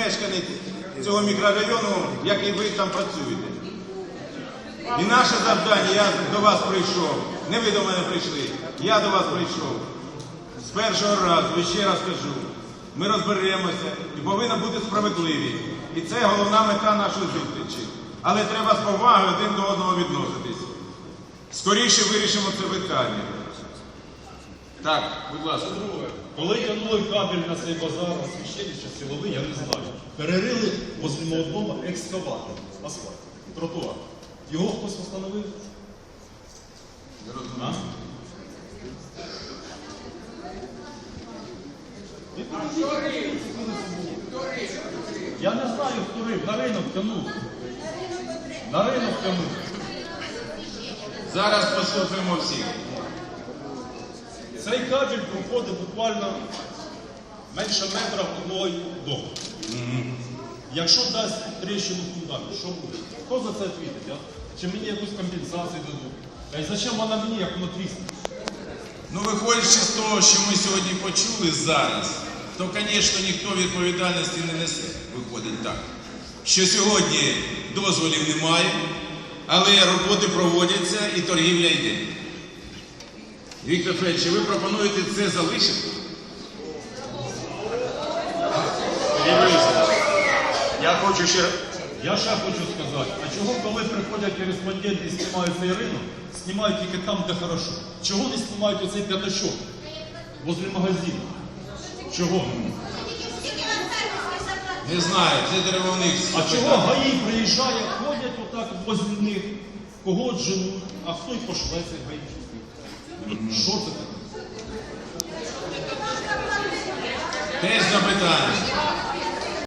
мешканець цього мікрорайону, як і ви там працюєте. І наше завдання, я до вас прийшов, не ви до мене прийшли, я до вас прийшов. З першого разу, і ще раз кажу, ми розберемося і повинна бути справедливість. І це головна мета нашої зустрічі. Але треба з повагою один до одного відноситись. Скоріше вирішимо це питання. Так, будь ласка. Коли тянули кабель на цей базар, освіщення чи силовий, я не знаю. Перерили возле мого дому екскаватор, асфальт, тротуар. Його хтось встановив? І подивіться, Я не знаю, хто рив, на ринок тянув. На ринок тянув. Зараз послухаємо всіх. Цей кабель проходить буквально менше метра одного дому. Якщо дасть тріщину фундамент, що буде? Хто за це відповідить? а? Чи мені якусь компенсацію дадуть? Та й зачем вона мені, як воно трісне? Ну, виходячи з того, що ми сьогодні почули зараз, то, звісно, ніхто відповідальності не несе. Виходить так. Що сьогодні дозволів немає, але роботи проводяться і торгівля йде. Віктор Федорович, ви пропонуєте це залишити? Я хочу ще Я ще хочу сказати, а чого, коли приходять кореспонденти і знімають цей ринок, знімають тільки там, де хорошо? Чого не знімають оцей п'ятачок возле магазину? Чого? Не знаю, це треба в них А чого гаї приїжджає, ходять отак возле них, кого женуть, а хто й пошле цих гаїчників? Що це таке? Теж запитання.